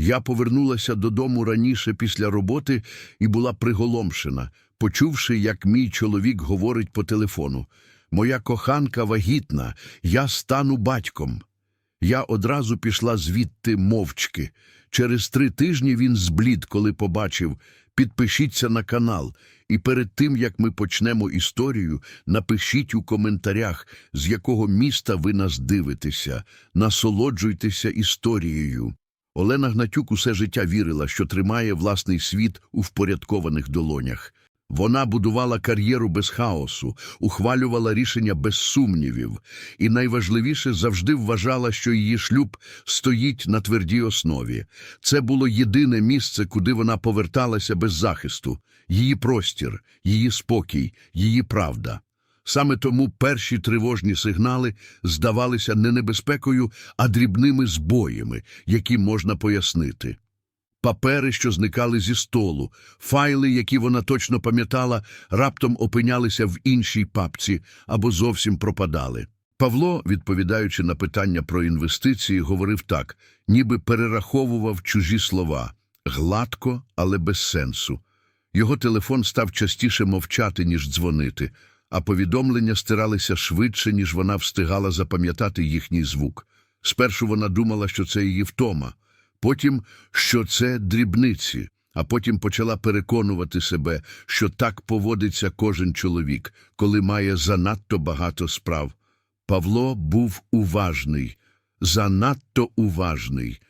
Я повернулася додому раніше після роботи і була приголомшена, почувши, як мій чоловік говорить по телефону. Моя коханка вагітна, я стану батьком. Я одразу пішла звідти мовчки. Через три тижні він зблід, коли побачив «Підпишіться на канал». І перед тим, як ми почнемо історію, напишіть у коментарях, з якого міста ви нас дивитеся. Насолоджуйтеся історією. Олена Гнатюк усе життя вірила, що тримає власний світ у впорядкованих долонях. Вона будувала кар'єру без хаосу, ухвалювала рішення без сумнівів, і найважливіше завжди вважала, що її шлюб стоїть на твердій основі. Це було єдине місце, куди вона поверталася без захисту, її простір, її спокій, її правда. Саме тому перші тривожні сигнали здавалися не небезпекою, а дрібними збоями, які можна пояснити. Папери, що зникали зі столу, файли, які вона точно пам'ятала, раптом опинялися в іншій папці або зовсім пропадали. Павло, відповідаючи на питання про інвестиції, говорив так, ніби перераховував чужі слова гладко, але без сенсу. Його телефон став частіше мовчати, ніж дзвонити, а повідомлення стиралися швидше, ніж вона встигала запам'ятати їхній звук. Спершу вона думала, що це її втома, потім, що це дрібниці, а потім почала переконувати себе, що так поводиться кожен чоловік, коли має занадто багато справ. Павло був уважний, занадто уважний.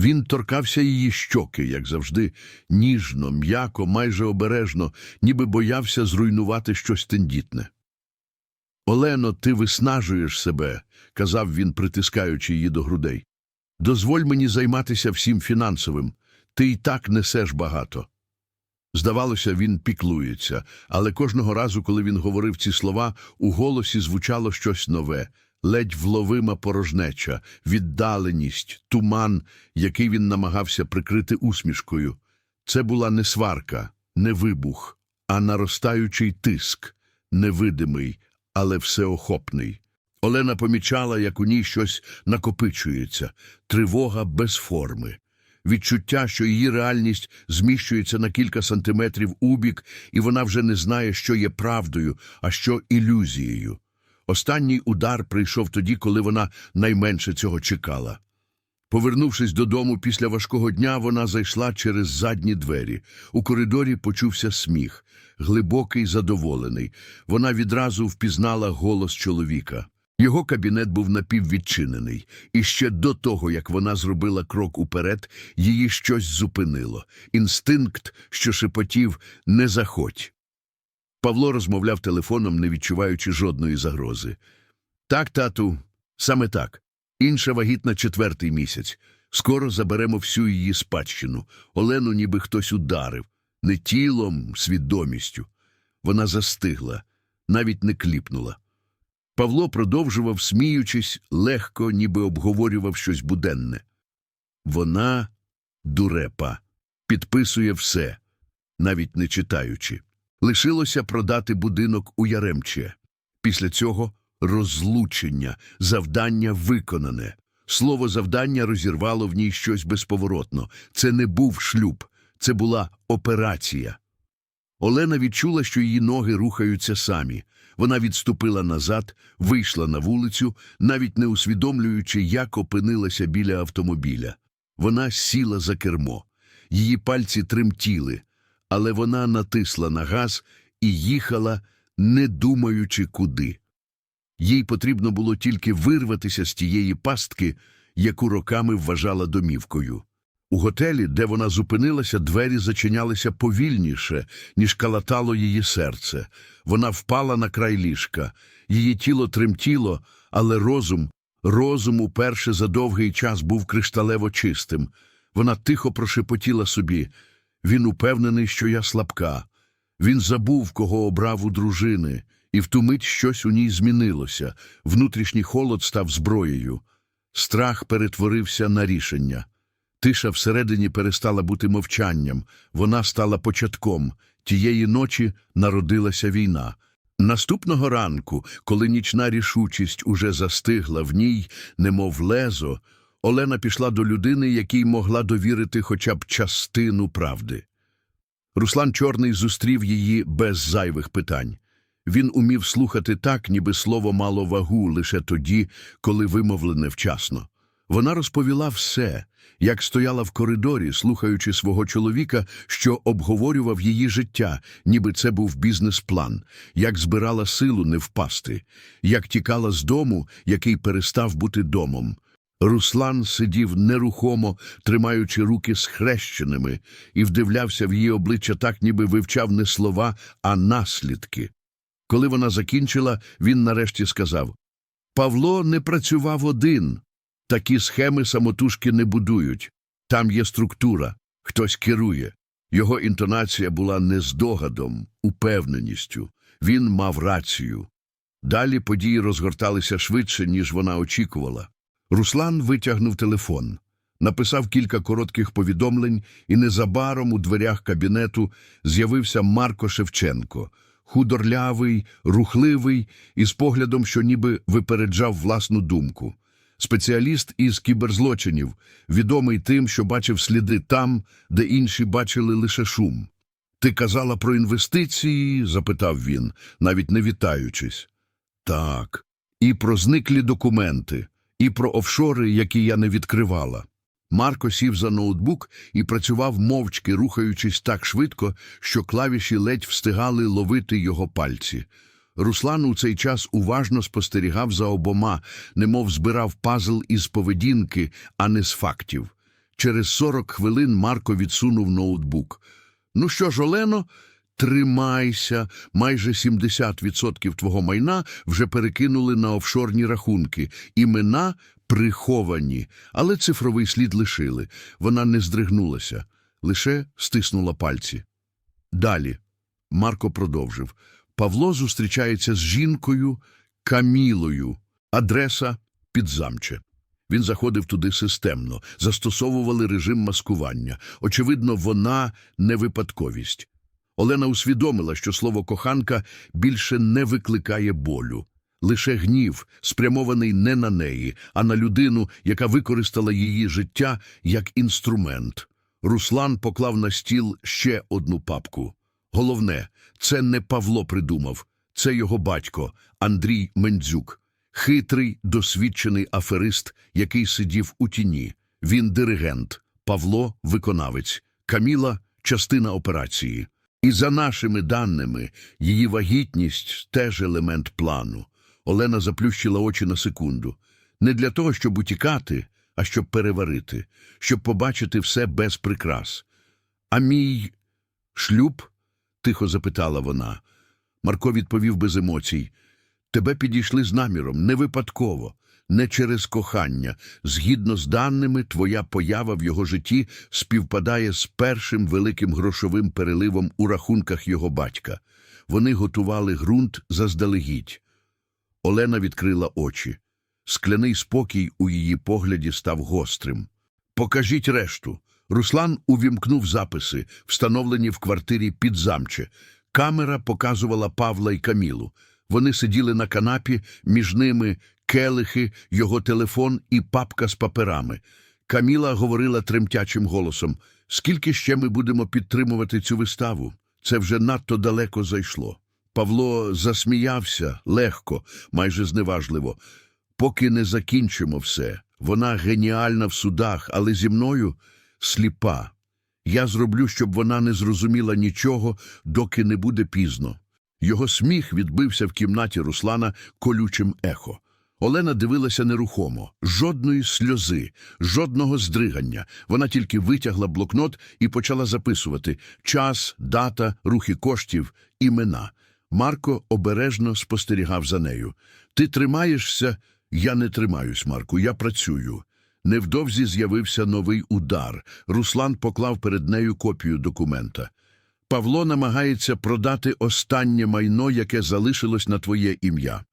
Він торкався її щоки, як завжди, ніжно, м'яко, майже обережно, ніби боявся зруйнувати щось тендітне. Олено, ти виснажуєш себе, казав він, притискаючи її до грудей. Дозволь мені займатися всім фінансовим. Ти й так несеш багато. Здавалося, він піклується, але кожного разу, коли він говорив ці слова, у голосі звучало щось нове, ледь вловима порожнеча, віддаленість, туман, який він намагався прикрити усмішкою. Це була не сварка, не вибух, а наростаючий тиск, невидимий, але всеохопний. Олена помічала, як у ній щось накопичується, тривога без форми. Відчуття, що її реальність зміщується на кілька сантиметрів убік, і вона вже не знає, що є правдою, а що ілюзією. Останній удар прийшов тоді, коли вона найменше цього чекала. Повернувшись додому після важкого дня, вона зайшла через задні двері. У коридорі почувся сміх, глибокий, задоволений. Вона відразу впізнала голос чоловіка. Його кабінет був напіввідчинений, і ще до того, як вона зробила крок уперед, її щось зупинило. Інстинкт, що шепотів «не заходь». Павло розмовляв телефоном, не відчуваючи жодної загрози. Так, тату, саме так. Інша вагітна четвертий місяць. Скоро заберемо всю її спадщину. Олену ніби хтось ударив. Не тілом, свідомістю. Вона застигла, навіть не кліпнула. Павло продовжував, сміючись, легко, ніби обговорював щось буденне. Вона, дурепа, підписує все, навіть не читаючи. Лишилося продати будинок у Яремче. Після цього розлучення, завдання виконане. Слово завдання розірвало в ній щось безповоротно. Це не був шлюб, це була операція. Олена відчула, що її ноги рухаються самі. Вона відступила назад, вийшла на вулицю, навіть не усвідомлюючи, як опинилася біля автомобіля. Вона сіла за кермо. Її пальці тремтіли, але вона натисла на газ і їхала, не думаючи куди. Їй потрібно було тільки вирватися з тієї пастки, яку роками вважала домівкою. У готелі, де вона зупинилася, двері зачинялися повільніше, ніж калатало її серце. Вона впала на край ліжка. Її тіло тремтіло, але розум, розум уперше за довгий час був кришталево чистим. Вона тихо прошепотіла собі. Він упевнений, що я слабка. Він забув, кого обрав у дружини, і в ту мить щось у ній змінилося. Внутрішній холод став зброєю. Страх перетворився на рішення. Тиша всередині перестала бути мовчанням, вона стала початком. Тієї ночі народилася війна. Наступного ранку, коли нічна рішучість уже застигла в ній, немов лезо, Олена пішла до людини, якій могла довірити хоча б частину правди. Руслан Чорний зустрів її без зайвих питань. Він умів слухати так, ніби слово мало вагу лише тоді, коли вимовлене вчасно. Вона розповіла все, як стояла в коридорі, слухаючи свого чоловіка, що обговорював її життя, ніби це був бізнес-план, як збирала силу не впасти, як тікала з дому, який перестав бути домом. Руслан сидів нерухомо, тримаючи руки схрещеними, і вдивлявся в її обличчя так, ніби вивчав не слова, а наслідки. Коли вона закінчила, він нарешті сказав Павло не працював один. Такі схеми самотужки не будують. Там є структура, хтось керує. Його інтонація була не здогадом, упевненістю. Він мав рацію. Далі події розгорталися швидше, ніж вона очікувала. Руслан витягнув телефон, написав кілька коротких повідомлень, і незабаром у дверях кабінету з'явився Марко Шевченко, худорлявий, рухливий, із поглядом, що ніби випереджав власну думку. Спеціаліст із кіберзлочинів, відомий тим, що бачив сліди там, де інші бачили лише шум. Ти казала про інвестиції? запитав він, навіть не вітаючись. Так, і про зниклі документи, і про офшори, які я не відкривала. Марко сів за ноутбук і працював мовчки, рухаючись так швидко, що клавіші ледь встигали ловити його пальці. Руслан у цей час уважно спостерігав за обома, немов збирав пазл із поведінки, а не з фактів. Через сорок хвилин Марко відсунув ноутбук. Ну що ж, Олено, тримайся, майже 70% твого майна вже перекинули на офшорні рахунки. Імена приховані, але цифровий слід лишили. Вона не здригнулася, лише стиснула пальці. Далі Марко продовжив. Павло зустрічається з жінкою Камілою. Адреса підзамче. Він заходив туди системно, застосовували режим маскування. Очевидно, вона не випадковість. Олена усвідомила, що слово коханка більше не викликає болю. Лише гнів, спрямований не на неї, а на людину, яка використала її життя як інструмент. Руслан поклав на стіл ще одну папку. Головне, це не Павло придумав, це його батько Андрій Мендзюк. Хитрий, досвідчений аферист, який сидів у тіні. Він диригент, Павло – виконавець, Каміла – частина операції. І за нашими даними, її вагітність – теж елемент плану. Олена заплющила очі на секунду. Не для того, щоб утікати, а щоб переварити, щоб побачити все без прикрас. А мій шлюб? – тихо запитала вона. Марко відповів без емоцій. Тебе підійшли з наміром, не випадково, не через кохання. Згідно з даними, твоя поява в його житті співпадає з першим великим грошовим переливом у рахунках його батька. Вони готували ґрунт заздалегідь. Олена відкрила очі. Скляний спокій у її погляді став гострим. Покажіть решту. Руслан увімкнув записи, встановлені в квартирі під замче. Камера показувала Павла і Камілу. Вони сиділи на канапі, між ними келихи, його телефон і папка з паперами. Каміла говорила тремтячим голосом: Скільки ще ми будемо підтримувати цю виставу? Це вже надто далеко зайшло. Павло засміявся легко, майже зневажливо. Поки не закінчимо все. Вона геніальна в судах, але зі мною сліпа. Я зроблю, щоб вона не зрозуміла нічого, доки не буде пізно. Його сміх відбився в кімнаті Руслана колючим ехо. Олена дивилася нерухомо, жодної сльози, жодного здригання. Вона тільки витягла блокнот і почала записувати час, дата, рухи коштів, імена. Марко обережно спостерігав за нею. Ти тримаєшся? Я не тримаюсь, Марку, я працюю. Невдовзі з'явився новий удар. Руслан поклав перед нею копію документа. Павло намагається продати останнє майно, яке залишилось на твоє ім'я.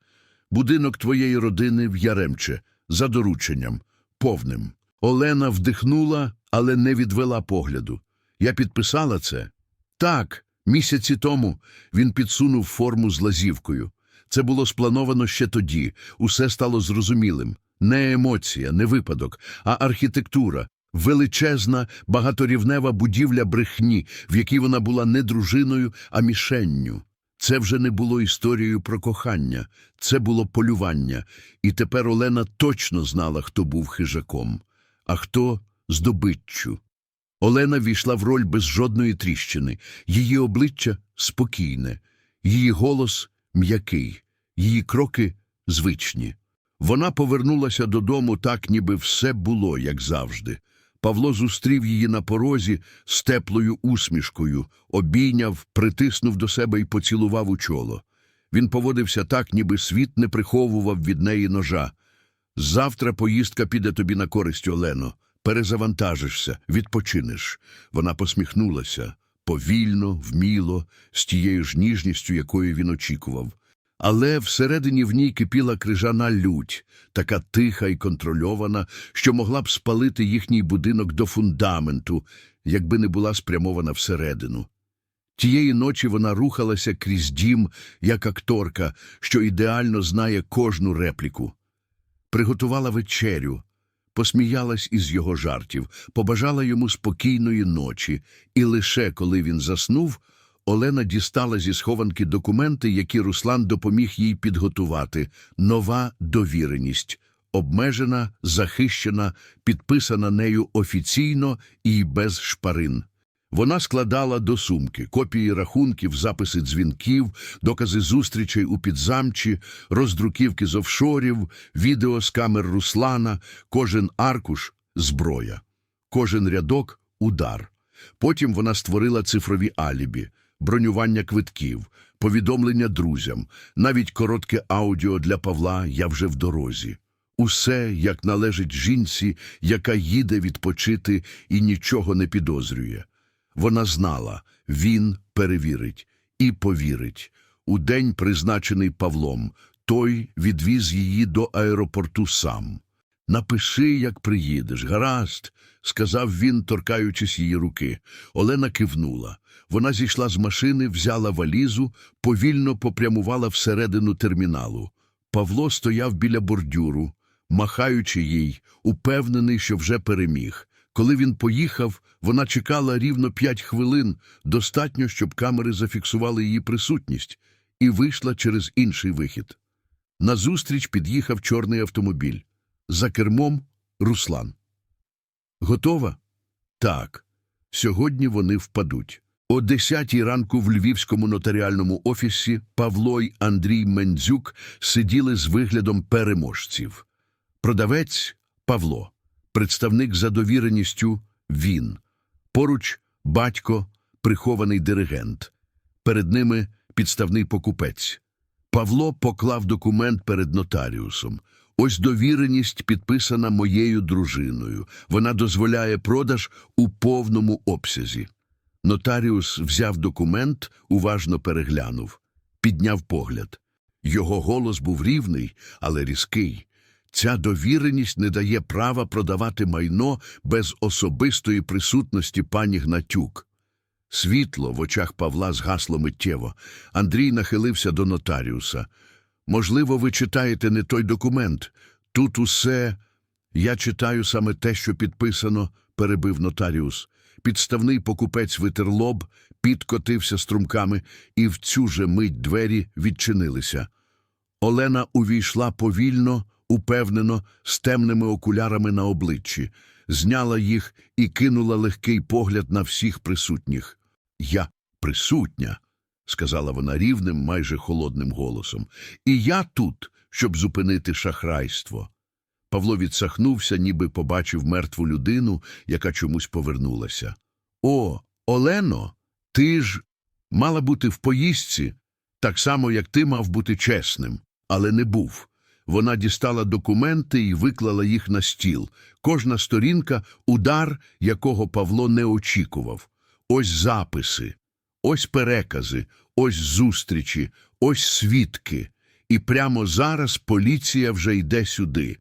Будинок твоєї родини в Яремче, за дорученням, повним. Олена вдихнула, але не відвела погляду. Я підписала це? Так, місяці тому він підсунув форму з лазівкою. Це було сплановано ще тоді, усе стало зрозумілим. не емоція, не випадок, а архітектура, величезна багаторівнева будівля брехні, в якій вона була не дружиною, а мішенню. Це вже не було історією про кохання, це було полювання, і тепер Олена точно знала, хто був хижаком, а хто здобиччю. Олена війшла в роль без жодної тріщини, її обличчя спокійне, її голос м'який, її кроки звичні. Вона повернулася додому так, ніби все було, як завжди. Павло зустрів її на порозі з теплою усмішкою, обійняв, притиснув до себе і поцілував у чоло. Він поводився так, ніби світ не приховував від неї ножа. Завтра поїздка піде тобі на користь, Олено. Перезавантажишся, відпочинеш. Вона посміхнулася повільно, вміло, з тією ж ніжністю, якої він очікував. Але всередині в ній кипіла крижана лють, така тиха і контрольована, що могла б спалити їхній будинок до фундаменту, якби не була спрямована всередину. Тієї ночі вона рухалася крізь дім, як акторка, що ідеально знає кожну репліку. Приготувала вечерю, посміялась із його жартів, побажала йому спокійної ночі, і лише коли він заснув, Олена дістала зі схованки документи, які Руслан допоміг їй підготувати. Нова довіреність, обмежена, захищена, підписана нею офіційно і без шпарин. Вона складала до сумки копії рахунків, записи дзвінків, докази зустрічей у підзамчі, роздруківки з офшорів, відео з камер Руслана, кожен аркуш – зброя, кожен рядок – удар. Потім вона створила цифрові алібі, бронювання квитків, повідомлення друзям, навіть коротке аудіо для Павла «Я вже в дорозі». Усе, як належить жінці, яка їде відпочити і нічого не підозрює. Вона знала, він перевірить і повірить. У день, призначений Павлом, той відвіз її до аеропорту сам. Напиши, як приїдеш, гаразд, сказав він, торкаючись її руки. Олена кивнула. Вона зійшла з машини, взяла валізу, повільно попрямувала всередину терміналу. Павло стояв біля бордюру, махаючи їй, упевнений, що вже переміг. Коли він поїхав, вона чекала рівно п'ять хвилин, достатньо, щоб камери зафіксували її присутність, і вийшла через інший вихід. Назустріч під'їхав чорний автомобіль. За кермом – Руслан. Готова? Так. Сьогодні вони впадуть. О десятій ранку в львівському нотаріальному офісі Павло й Андрій Мендзюк сиділи з виглядом переможців. Продавець – Павло, представник за довіреністю – він. Поруч – батько, прихований диригент. Перед ними – підставний покупець. Павло поклав документ перед нотаріусом. Ось довіреність підписана моєю дружиною. Вона дозволяє продаж у повному обсязі. Нотаріус взяв документ, уважно переглянув, підняв погляд. Його голос був рівний, але різкий. Ця довіреність не дає права продавати майно без особистої присутності пані Гнатюк. Світло в очах Павла згасло миттєво. Андрій нахилився до нотаріуса. Можливо, ви читаєте не той документ. Тут усе. Я читаю саме те, що підписано, перебив нотаріус. Підставний покупець витер лоб, підкотився струмками, і в цю же мить двері відчинилися. Олена увійшла повільно, упевнено, з темними окулярами на обличчі, зняла їх і кинула легкий погляд на всіх присутніх. Я присутня, сказала вона рівним, майже холодним голосом. І я тут, щоб зупинити шахрайство. Павло відсахнувся, ніби побачив мертву людину, яка чомусь повернулася. О, Олено, ти ж мала бути в поїздці, так само, як ти мав бути чесним, але не був. Вона дістала документи і виклала їх на стіл. Кожна сторінка – удар, якого Павло не очікував. Ось записи, ось перекази, ось зустрічі, ось свідки. І прямо зараз поліція вже йде сюди.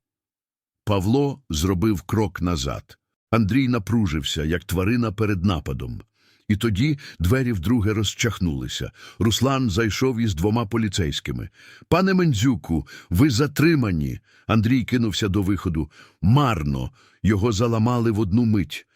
Павло зробив крок назад. Андрій напружився, як тварина перед нападом. І тоді двері вдруге розчахнулися. Руслан зайшов із двома поліцейськими. Пане Мендзюку, ви затримані. Андрій кинувся до виходу. Марно. Його заламали в одну мить.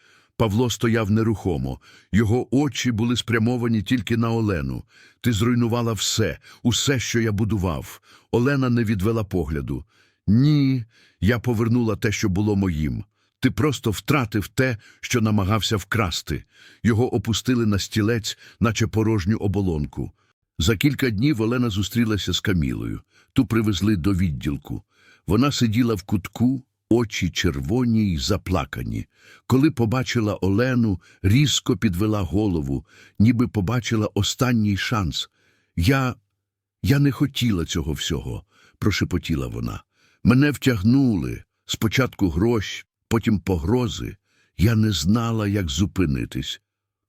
Павло стояв нерухомо. Його очі були спрямовані тільки на Олену. Ти зруйнувала все, усе, що я будував. Олена не відвела погляду. Ні, я повернула те, що було моїм. Ти просто втратив те, що намагався вкрасти. Його опустили на стілець, наче порожню оболонку. За кілька днів Олена зустрілася з Камілою. Ту привезли до відділку. Вона сиділа в кутку, очі червоні й заплакані. Коли побачила Олену, різко підвела голову, ніби побачила останній шанс. Я... я не хотіла цього всього, прошепотіла вона. Мене втягнули. Спочатку гроші, потім погрози. Я не знала, як зупинитись.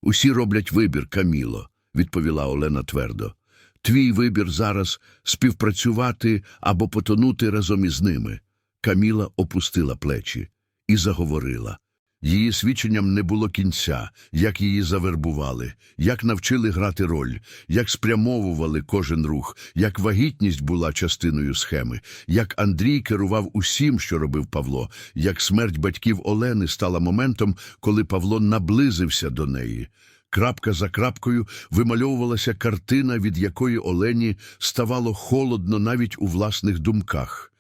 Усі роблять вибір, Каміло, відповіла Олена твердо. Твій вибір зараз співпрацювати або потонути разом із ними. Каміла опустила плечі і заговорила. Її свідченням не було кінця, як її завербували, як навчили грати роль, як спрямовували кожен рух, як вагітність була частиною схеми, як Андрій керував усім, що робив Павло, як смерть батьків Олени стала моментом, коли Павло наблизився до неї. Крапка за крапкою вимальовувалася картина, від якої Олені ставало холодно навіть у власних думках.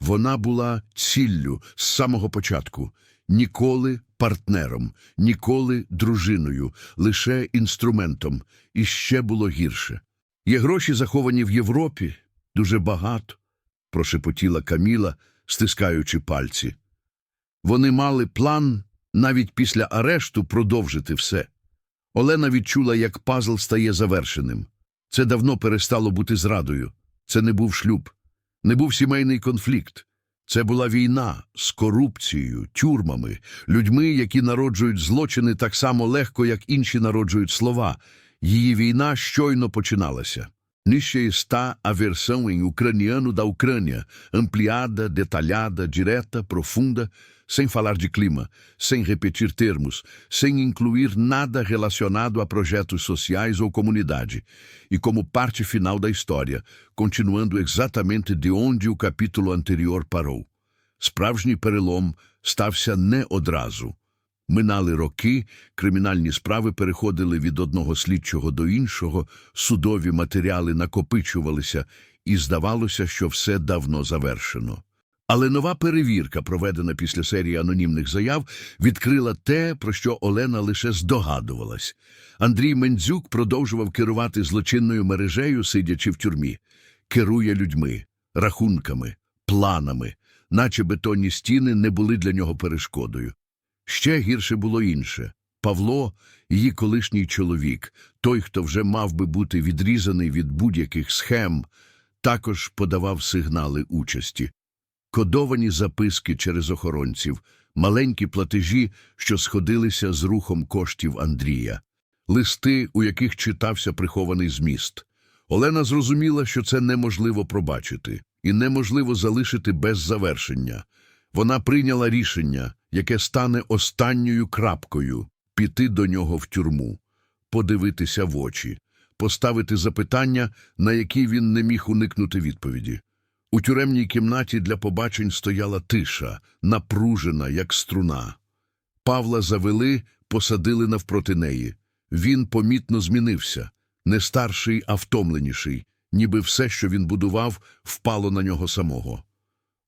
Вона була ціллю з самого початку. Ніколи партнером, ніколи дружиною, лише інструментом. І ще було гірше. Є гроші, заховані в Європі, дуже багато, прошепотіла Каміла, стискаючи пальці. Вони мали план навіть після арешту продовжити все. Олена відчула, як пазл стає завершеним. Це давно перестало бути зрадою. Це не був шлюб, не був сімейний конфлікт. Це була війна з корупцією, тюрмами, людьми, які народжують злочини так само легко, як інші народжують слова. Її війна щойно починалася. Niche está a versão em ucraniano da Ucrânia, ampliada, detalhada, direta, sem falar de clima, sem repetir termos, sem incluir nada relacionado a projetos sociais ou comunidade, e como parte final da história, continuando exatamente de onde o capítulo anterior parou. Справжній перелом стався не одразу. Минали роки, кримінальні справи переходили від одного слідчого до іншого, судові матеріали накопичувалися, і здавалося, що все давно завершено. Але нова перевірка, проведена після серії анонімних заяв, відкрила те, про що Олена лише здогадувалась. Андрій Мендзюк продовжував керувати злочинною мережею, сидячи в тюрмі. Керує людьми, рахунками, планами, наче бетонні стіни не були для нього перешкодою. Ще гірше було інше. Павло, її колишній чоловік, той, хто вже мав би бути відрізаний від будь-яких схем, також подавав сигнали участі. Кодовані записки через охоронців, маленькі платежі, що сходилися з рухом коштів Андрія, листи, у яких читався прихований зміст. Олена зрозуміла, що це неможливо пробачити і неможливо залишити без завершення. Вона прийняла рішення, яке стане останньою крапкою піти до нього в тюрму, подивитися в очі, поставити запитання, на які він не міг уникнути відповіді. У тюремній кімнаті для побачень стояла тиша, напружена, як струна. Павла завели, посадили навпроти неї. Він помітно змінився, не старший, а втомленіший, ніби все, що він будував, впало на нього самого.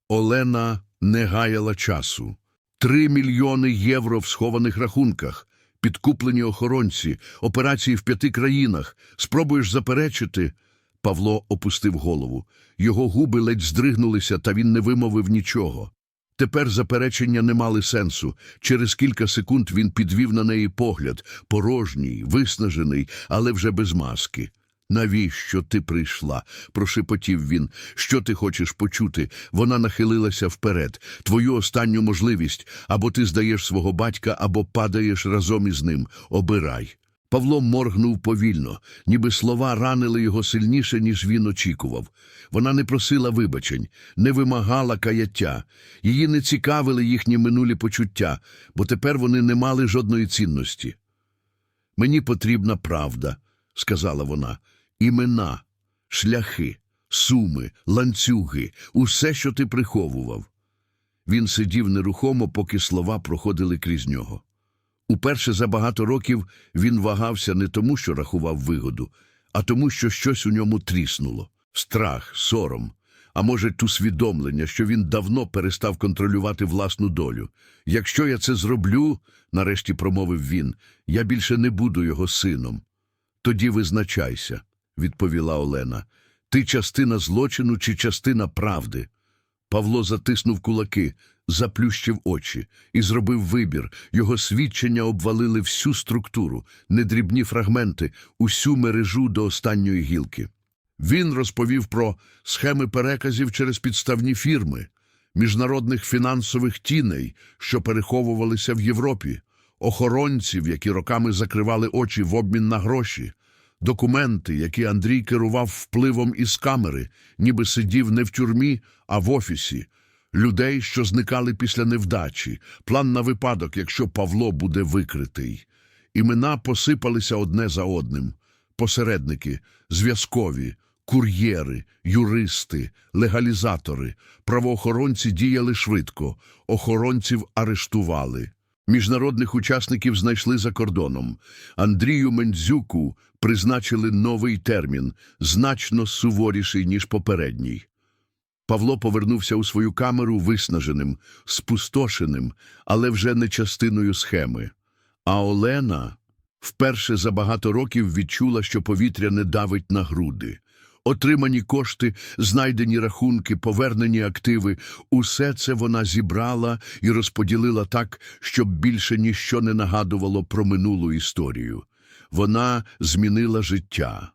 Олена не гаяла часу. Три мільйони євро в схованих рахунках, підкуплені охоронці, операції в п'яти країнах. Спробуєш заперечити? Павло опустив голову. Його губи ледь здригнулися, та він не вимовив нічого. Тепер заперечення не мали сенсу. Через кілька секунд він підвів на неї погляд, порожній, виснажений, але вже без маски. Навіщо ти прийшла? прошепотів він. Що ти хочеш почути? Вона нахилилася вперед. Твою останню можливість. Або ти здаєш свого батька, або падаєш разом із ним. Обирай. Павло моргнув повільно, ніби слова ранили його сильніше, ніж він очікував. Вона не просила вибачень, не вимагала каяття. Її не цікавили їхні минулі почуття, бо тепер вони не мали жодної цінності. Мені потрібна правда, сказала вона. Імена, шляхи, суми, ланцюги, усе, що ти приховував. Він сидів нерухомо, поки слова проходили крізь нього. Уперше за багато років він вагався не тому, що рахував вигоду, а тому, що щось у ньому тріснуло. Страх, сором, а може, усвідомлення, що він давно перестав контролювати власну долю. Якщо я це зроблю, нарешті промовив він, я більше не буду його сином. Тоді визначайся, відповіла Олена. Ти частина злочину чи частина правди? Павло затиснув кулаки, заплющив очі і зробив вибір. Його свідчення обвалили всю структуру, недрібні фрагменти, усю мережу до останньої гілки. Він розповів про схеми переказів через підставні фірми, міжнародних фінансових тіней, що переховувалися в Європі, охоронців, які роками закривали очі в обмін на гроші, документи, які Андрій керував впливом із камери, ніби сидів не в тюрмі, а в офісі, людей, що зникали після невдачі, план на випадок, якщо Павло буде викритий. Імена посипалися одне за одним. Посередники, зв'язкові, кур'єри, юристи, легалізатори, правоохоронці діяли швидко, охоронців арештували. Міжнародних учасників знайшли за кордоном. Андрію Мендзюку призначили новий термін, значно суворіший, ніж попередній. Павло повернувся у свою камеру виснаженим, спустошеним, але вже не частиною схеми. А Олена вперше за багато років відчула, що повітря не давить на груди. Отримані кошти, знайдені рахунки, повернені активи – усе це вона зібрала і розподілила так, щоб більше ніщо не нагадувало про минулу історію. Вона змінила життя,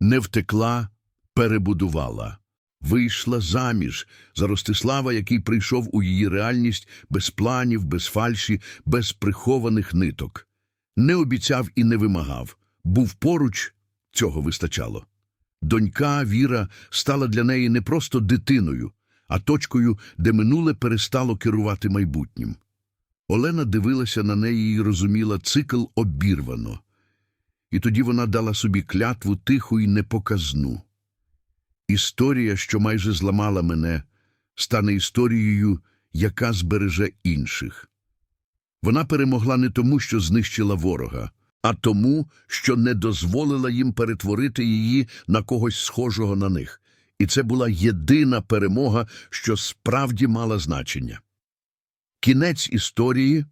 не втекла, перебудувала. Вийшла заміж за Ростислава, який прийшов у її реальність без планів, без фальші, без прихованих ниток. Не обіцяв і не вимагав. Був поруч, цього вистачало. Донька Віра стала для неї не просто дитиною, а точкою, де минуле перестало керувати майбутнім. Олена дивилася на неї і розуміла цикл обірвано. І тоді вона дала собі клятву тиху і непоказну. Історія, що майже зламала мене, стане історією, яка збереже інших. Вона перемогла не тому, що знищила ворога, а тому, що не дозволила їм перетворити її на когось схожого на них. І це була єдина перемога, що справді мала значення. Кінець історії